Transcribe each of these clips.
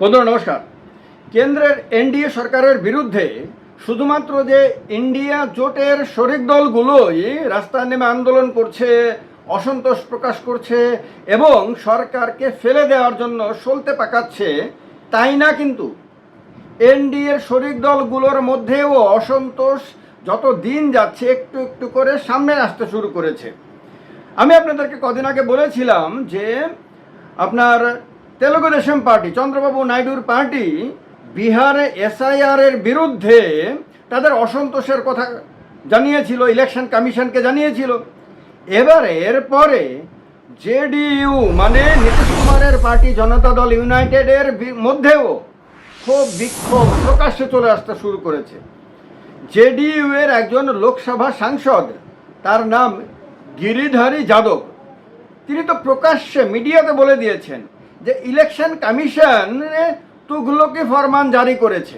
বন্ধুরা, নমস্কার। কেন্দ্রের এনডিএ সরকারের বিরুদ্ধে শুধুমাত্র যে ইন্ডিয়া জোটের শরিক দলগুলোই রাস্তায় নেমে আন্দোলন করছে, অসন্তোষ প্রকাশ করছে এবং সরকারকে ফেলে দেওয়ার জন্য সলতে পাকাচ্ছে, তাই না কিন্তু? এনডিএর শরিক দলগুলোর মধ্যেও অসন্তোষ যত দিন যাচ্ছে একটু একটু করে সামনে আসতে শুরু করেছে। আমি আপনাদেরকে কদিন আগে বলেছিলাম যে আপনার তেলুগু দেশম পার্টি, চন্দ্রবাবু নাইডুর পার্টি, বিহারে এসআইআর এর বিরুদ্ধে তাদের অসন্তোষের কথা জানিয়েছিল, ইলেকশন কমিশনকে জানিয়েছিল। এবারে এরপরে জেডিইউ মানে নীতিশ কুমারের পার্টি, জনতা দল ইউনাইটেডের মধ্যেও ক্ষোভ, বিক্ষোভ প্রকাশ্যে চলে আসতে শুরু করেছে। জেডিইউ এর একজন লোকসভা সাংসদ, তার নাম গিরিধারী যাদব। তিনি তো প্রকাশ্যে মিডিয়াতে বলে দিয়েছেন যে ইলেকশন কমিশন তুগলকি ফরমান জারি করেছে।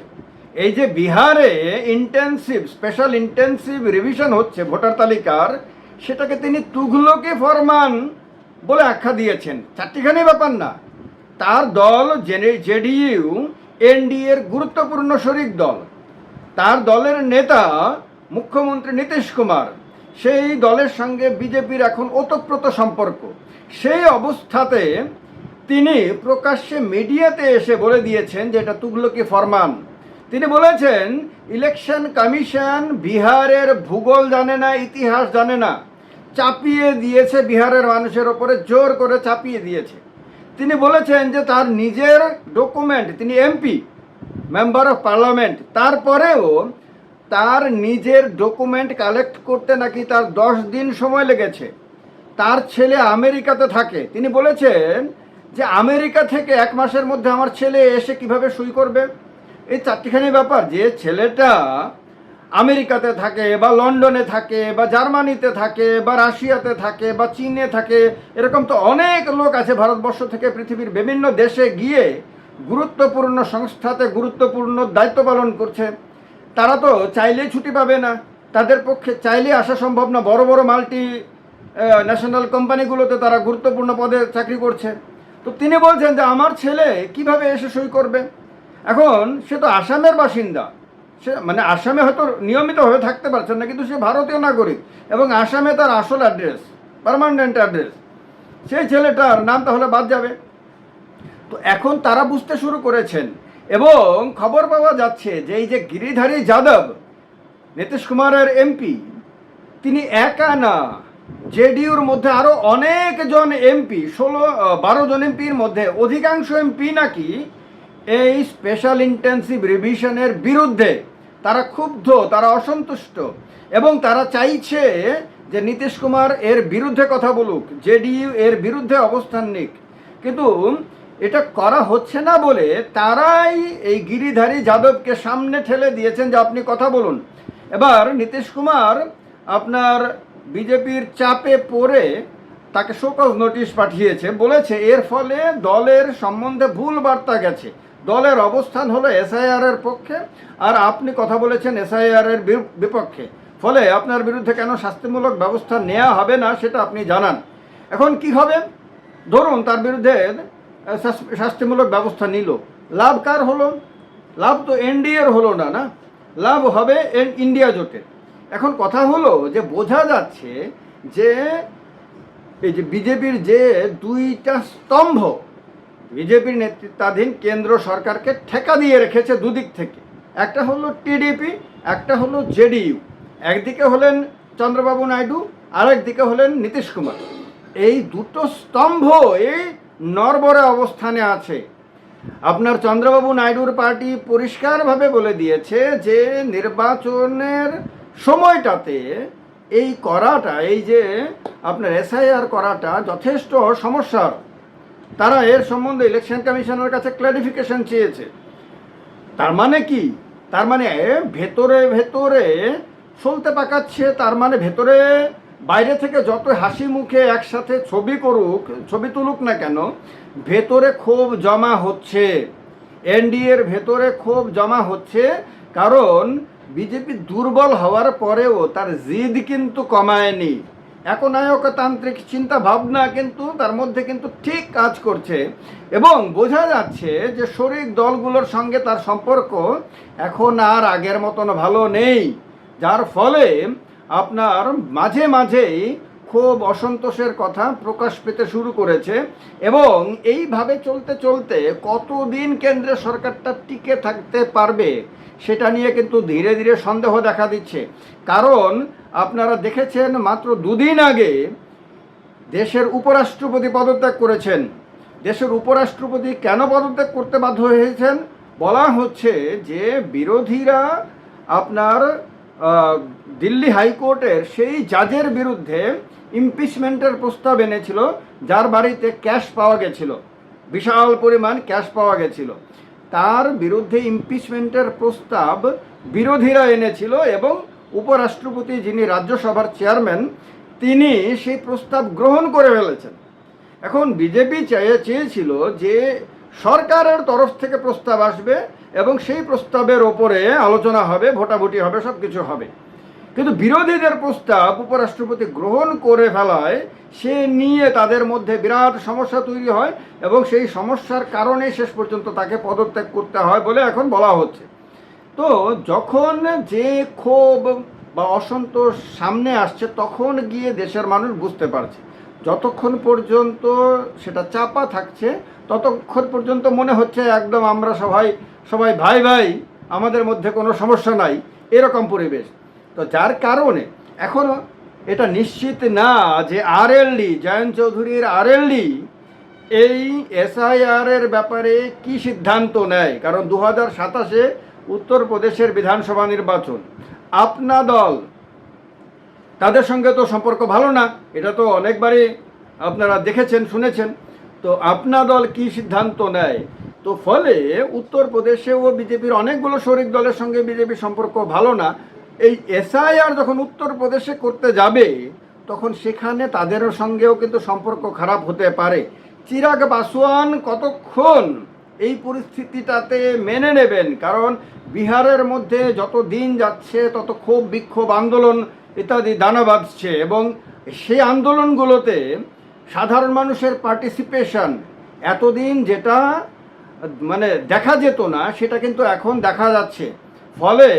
এই যে বিহারে ইন্টেন্সিভ স্পেশাল ইন্টেন্সিভ রিভিশন হচ্ছে ভোটার তালিকার, সেটাকে তিনি তুগলকি ফরমান বলে আখ্যা দিয়েছেন। চারটিখানি ব্যাপার না। তার দল জেডিইউ, এনডিএর গুরুত্বপূর্ণ শরিক দল। তার দলের নেতা মুখ্যমন্ত্রী নীতিশ কুমার। সেই দলের সঙ্গে বিজেপির এখন ওতপ্রোত সম্পর্ক। সেই অবস্থাতে তিনি প্রকাশ্যে মিডিয়াতে এসে বলে দিয়েছেন যে এটা তুগলকি ফরমান। তিনি বলেছেন, ইলেকশন কমিশন বিহারের ভূগোল জানে না, ইতিহাস জানে না। চাপিয়ে দিয়েছে বিহারের মানুষের ওপরে, জোর করে চাপিয়ে দিয়েছে। তিনি বলেছেন যে তার নিজের ডকুমেন্ট, তিনি এমপি, মেম্বার অফ পার্লামেন্ট, তারপরেও তার নিজের ডকুমেন্ট কালেক্ট করতে নাকি তার দশ দিন সময় লেগেছে। তার ছেলে আমেরিকাতে থাকে। তিনি বলেছেন যে আমেরিকা থেকে এক মাসের মধ্যে আমার ছেলে এসে কীভাবে সই করবে? এই চারটিখানি ব্যাপার, যে ছেলেটা আমেরিকাতে থাকে বা লন্ডনে থাকে বা জার্মানিতে থাকে বা রাশিয়াতে থাকে বা চীনে থাকে, এরকম তো অনেক লোক আছে ভারতবর্ষ থেকে পৃথিবীর বিভিন্ন দেশে গিয়ে গুরুত্বপূর্ণ সংস্থাতে গুরুত্বপূর্ণ দায়িত্ব পালন করছে। তারা তো চাইলেই ছুটি পাবে না। তাদের পক্ষে চাইলে আসা সম্ভব না। বড় বড় মাল্টি ন্যাশনাল কোম্পানিগুলোতে তারা গুরুত্বপূর্ণ পদে চাকরি করছে। তো তিনি বলছেন যে আমার ছেলে কীভাবে এসে সই করবে? এখন সে তো আসামের বাসিন্দা। সে মানে আসামে হয়তো নিয়মিতভাবে থাকতে পারছেন না, কিন্তু সে ভারতীয় নাগরিক এবং আসামে তার আসল অ্যাড্রেস পারমানেন্ট অ্যাড্রেস। সেই ছেলেটার নাম তাহলে বাদ যাবে। তো এখন তারা বুঝতে শুরু করেছেন এবং খবর পাওয়া যাচ্ছে যে এই যে গিরিধারী যাদব, নীতিশ কুমারের এমপি, তিনি একা না। জেডিইউর মধ্যে আরও অনেকজন এমপি ষোলো বারো জন এমপির মধ্যে অধিকাংশ এমপি নাকি এই স্পেশাল ইন্টেন্সিভ রিভিশনের বিরুদ্ধে। তারা ক্ষুব্ধ, তারা অসন্তুষ্ট এবং তারা চাইছে যে নীতিশ কুমার এর বিরুদ্ধে কথা বলুক, জেডিইউ এর বিরুদ্ধে অবস্থান নিক। কিন্তু এটা করা হচ্ছে না বলে তারাই এই গিরিধারী যাদবকে সামনে ঠেলে দিয়েছেন যে আপনি কথা বলুন। এবার নীতিশ কুমার আপনার বিজেপির চাপে পড়ে তাকে শোকজ নোটিশ পাঠিয়েছে, বলেছে এর ফলে দলের সম্বন্ধে ভুল বার্তা গেছে। দলের অবস্থান হলো এসআইআর এর পক্ষে, আর আপনি কথা বলেছেন এসআইআর এর বিপক্ষে। ফলে আপনার বিরুদ্ধে কেন শাস্তিমূলক ব্যবস্থা নেওয়া হবে না সেটা আপনি জানান। এখন কি হবে? ধরুন তার বিরুদ্ধে শাস- শাস্তিমূলক ব্যবস্থা নিল। লাভ কার হলো? লাভ তো এনডিএর হলো না না? লাভ হবে ইন্ডিয়া জোটের। এখন কথা হলো যে বোঝা যাচ্ছে যে এই যে বিজেপির যে দুইটা স্তম্ভ, বিজেপির নেতৃত্বাধীন কেন্দ্র সরকারকে ঠেকা দিয়ে রেখেছে দুদিক থেকে। একটা হলো টিডিপি একটা হলো জেডিইউ একদিকে হলেন চন্দ্রবাবু নাইডু, আরেকদিকে হলেন নীতিশ কুমার। এই দুটো স্তম্ভ এই নরবরে অবস্থানে আছে। আপনার চন্দ্রবাবু নাইডুর পার্টি পরিষ্কারভাবে বলে দিয়েছে যে নির্বাচনের সময়টাতে এই করাটা, এই যে আপনার এসআইআর করাটা যথেষ্ট সমস্যার। তারা এর সম্বন্ধে ইলেকশন কমিশনের কাছে ক্লারিফিকেশন চেয়েছে। তার মানে কি? তার মানে ভেতরে ভেতরে চলতে পাকাচ্ছে, তার মানে ভেতরে বাইরে থেকে যত হাসি মুখে একসাথে ছবি করুক, ছবি তুলুক না কেন, ভেতরে ক্ষোভ জমা হচ্ছে। এনডিএর ভেতরে ক্ষোভ জমা হচ্ছে, কারণ বিজেপি দুর্বল হওয়ার পরেও তার জিদ কিন্তু কমায়নি। একনায়কতান্ত্রিক চিন্তা ভাবনা কিন্তু তার মধ্যে কিন্তু ঠিক কাজ করছে। এবং বোঝা যাচ্ছে যে শরিক দলগুলোর সঙ্গে তার সম্পর্ক এখন আর আগের মতন ভালো নেই। যার ফলে আপনার মাঝে মাঝেই খুব অসন্তোষের কথা প্রকাশ পেতে শুরু করেছে এবং এইভাবে চলতে চলতে কতদিন কেন্দ্রের সরকারটা টিকে থাকতে পারবে সেটা নিয়ে কিন্তু ধীরে ধীরে সন্দেহ দেখা দিচ্ছে। কারণ আপনারা দেখেছেন মাত্র দুদিন আগে দেশের উপরাষ্ট্রপতি পদত্যাগ করেছেন। দেশের উপরাষ্ট্রপতি কেন পদত্যাগ করতে বাধ্য হয়েছেন? বলা হচ্ছে যে বিরোধীরা আপনার দিল্লি হাইকোর্টের সেই জাজের বিরুদ্ধে ইমপিচমেন্টের প্রস্তাব এনেছিল, যার বাড়িতে ক্যাশ পাওয়া গেছিল, বিশাল পরিমাণ ক্যাশ পাওয়া গেছিল। তার বিরুদ্ধে ইমপিচমেন্টের প্রস্তাব বিরোধীরা এনেছিল এবং উপরাষ্ট্রপতি যিনি রাজ্যসভার চেয়ারম্যান, তিনি সেই প্রস্তাব গ্রহণ করে ফেলেছেন। এখন বিজেপি চেয়ে চেয়েছিল যে সরকারের তরফ থেকে প্রস্তাব আসবে এবং সেই প্রস্তাবের ওপরে আলোচনা হবে, ভোটাভুটি হবে সব কিছু হবে। কিন্তু বিরোধীদের প্রস্তাব উপরাষ্ট্রপতি গ্রহণ করে ফেলায়, সে নিয়ে তাদের মধ্যে বিরাট সমস্যা তৈরি হয় এবং সেই সমস্যার কারণে শেষ পর্যন্ত তাকে পদত্যাগ করতে হয় বলে এখন বলা হচ্ছে। তো যখন যে ক্ষোভ বা অসন্তোষ সামনে আসছে, তখন গিয়ে দেশের মানুষ বুঝতে পারছে। যতক্ষণ পর্যন্ত সেটা চাপা থাকছে, ততক্ষণ পর্যন্ত মনে হচ্ছে একদম আমরা সবাই সবাই ভাই ভাই, আমাদের মধ্যে কোনো সমস্যা নাই, এরকম পরিবেশ। তো যার কারণে এখনও এটা নিশ্চিত না যে আরএলডি জয়ন্ত চৌধুরীর আরএলডি এই এসআইআর এর ব্যাপারে কি সিদ্ধান্ত নেয়? কারণ দু হাজার সাতাশে উত্তরপ্রদেশের বিধানসভা নির্বাচন। আপনা দল, তাদের সঙ্গে তো সম্পর্ক ভালো না, এটা তো অনেকবারই আপনারা দেখেছেন, শুনেছেন। তো আপনা দল কি সিদ্ধান্ত নেয়? তো ফলে উত্তরপ্রদেশেও বিজেপির অনেকগুলো শরিক দলের সঙ্গে বিজেপির সম্পর্ক ভালো না। এই এসআইআর যখন উত্তরপ্রদেশে করতে যাবে, তখন সেখানে তাদেরও সঙ্গেও কিন্তু সম্পর্ক খারাপ হতে পারে। চিরাগ পাসওয়ান কতক্ষণ এই পরিস্থিতিটাতে মেনে নেবেন? কারণ বিহারের মধ্যে যত দিন যাচ্ছে, তত ক্ষোভ, বিক্ষোভ, আন্দোলন ইত্যাদি দানা বাঁধছে এবং সেই আন্দোলনগুলোতে সাধারণ মানুষের পার্টিসিপেশন এতদিন যেটা মানে দেখা যেত না, সেটা কিন্তু এখন দেখা যাচ্ছে। ফলে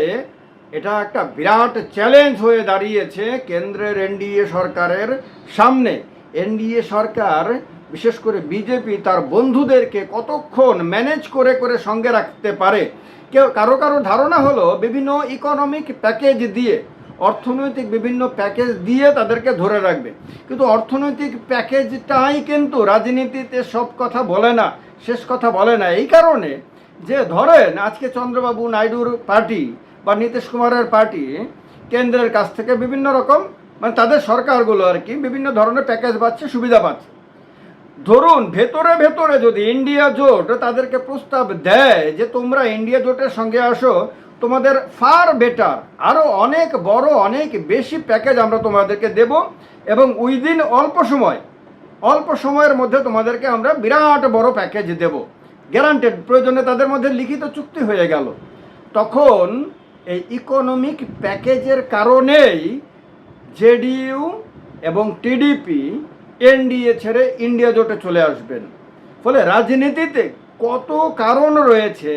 এটা একটা বিরাট চ্যালেঞ্জ হয়ে দাঁড়িয়েছে কেন্দ্রের এনডিএ সরকারের সামনে। এনডিএ সরকার, বিশেষ করে বিজেপি, তার বন্ধুদেরকে কতক্ষণ ম্যানেজ করে করে সঙ্গে রাখতে পারে? কেউ, কারও কারও ধারণা হলো বিভিন্ন ইকোনমিক প্যাকেজ দিয়ে, অর্থনৈতিক বিভিন্ন প্যাকেজ দিয়ে তাদেরকে ধরে রাখবে। কিন্তু অর্থনৈতিক প্যাকেজটাই কিন্তু রাজনীতিতে সব কথা বলে না, শেষ কথা বলে না। এই কারণে যে ধরেন আজকে চন্দ্রবাবু নাইডুর পার্টি বা নীতিশ কুমারের পার্টি কেন্দ্রের কাছ থেকে বিভিন্ন রকম মানে তাদের সরকারগুলো আর কি বিভিন্ন ধরনের প্যাকেজ পাচ্ছে, সুবিধা পাচ্ছে। ধরুন, ভেতরে ভেতরে যদি ইন্ডিয়া জোট তাদেরকে প্রস্তাব দেয় যে তোমরা ইন্ডিয়া জোটের সঙ্গে আসো, তোমাদের ফার বেটার আরও অনেক বড়, অনেক বেশি প্যাকেজ আমরা তোমাদেরকে দেব এবং উইদিন অল্প সময়, অল্প সময়ের মধ্যে তোমাদেরকে আমরা বিরাট বড় প্যাকেজ দেব। গ্যারান্টেড প্রয়োজনে তাদের মধ্যে লিখিত চুক্তি হয়ে গেল। তখন এই ইকোনমিক প্যাকেজের কারণেই জেডিইউ এবং টিডিপি এনডিএ ছেড়ে ইন্ডিয়া জোটে চলে আসবেন। ফলে রাজনীতিতে কত কারণ রয়েছে,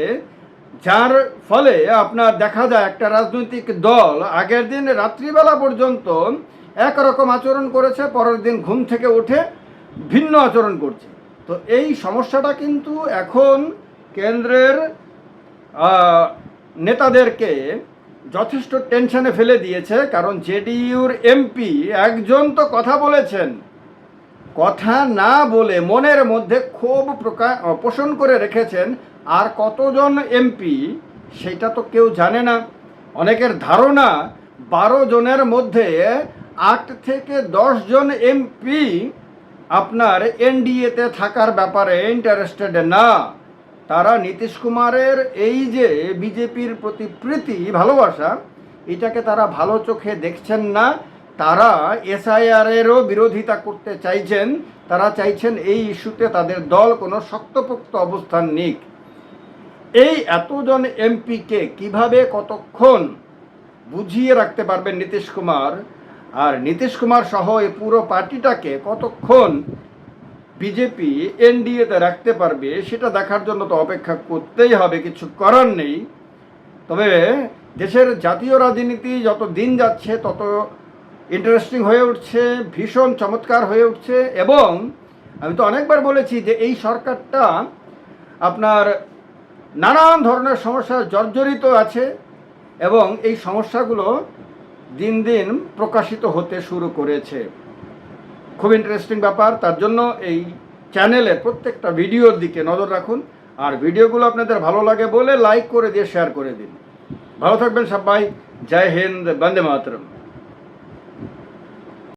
যার ফলে আপনার দেখা যায় একটা রাজনৈতিক দল আগের দিন রাত্রিবেলা পর্যন্ত একরকম আচরণ করেছে, পরের দিন ঘুম থেকে উঠে ভিন্ন আচরণ করছে। তো এই সমস্যাটা কিন্তু এখন কেন্দ্রের নেতাদেরকে যথেষ্ট টেনশনে ফেলে দিয়েছে, কারণ জেডিইউর এমপি একজন তো কথা বলেছেন। কথা না বলে মনের মধ্যে ক্ষোভ প্রকাশ পোষণ করে রেখেছেন, আর কতজন এমপি সেটা তো কেউ জানে না। অনেকের ধারণা বারো জনের মধ্যে আট থেকে দশ জন এমপি আপনার এনডিএতে থাকার ব্যাপারে ইন্টারেস্টেড না। তারা নীতিশ কুমারের এই যে বিজেপির প্রতি প্রীতি, ভালোবাসা, এটাকে তারা ভালো চোখে দেখছেন না। তারা এসআইআরেরও বিরোধিতা করতে চাইছেন। তারা চাইছেন এই ইস্যুতে তাদের দল কোনো শক্তপোক্ত অবস্থান নিক। এই এতজন এমপিকে কীভাবে কতক্ষণ বুঝিয়ে রাখতে পারবেন নীতিশ কুমার? আর নীতিশ কুমার সহ এই পুরো পার্টিটাকে কতক্ষণ বিজেপি এনডিএতে রাখতে পারবে, সেটা দেখার জন্য তো অপেক্ষা করতেই হবে, কিছু করার নেই। তবে দেশের জাতীয় রাজনীতি যত দিন যাচ্ছে, তত ইন্টারেস্টিং হয়ে উঠছে, ভীষণ চমৎকার হয়ে উঠছে, এবং আমি তো অনেকবার বলেছি যে এই সরকারটা আপনার নানান ধরনের সমস্যা জর্জরিত আছে, এবং এই সমস্যাগুলো দিন দিন প্রকাশিত হতে শুরু করেছে। খুব ইন্টারেস্টিং ব্যাপার। তার জন্য এই চ্যানেলের প্রত্যেকটা ভিডিওর দিকে নজর রাখুন। আর ভিডিওগুলো আপনাদের ভালো লাগে বলে লাইক করে দিয়ে শেয়ার করে দিন। ভালো থাকবেন সবাই। জয় হিন্দ, বন্দে মাতরম।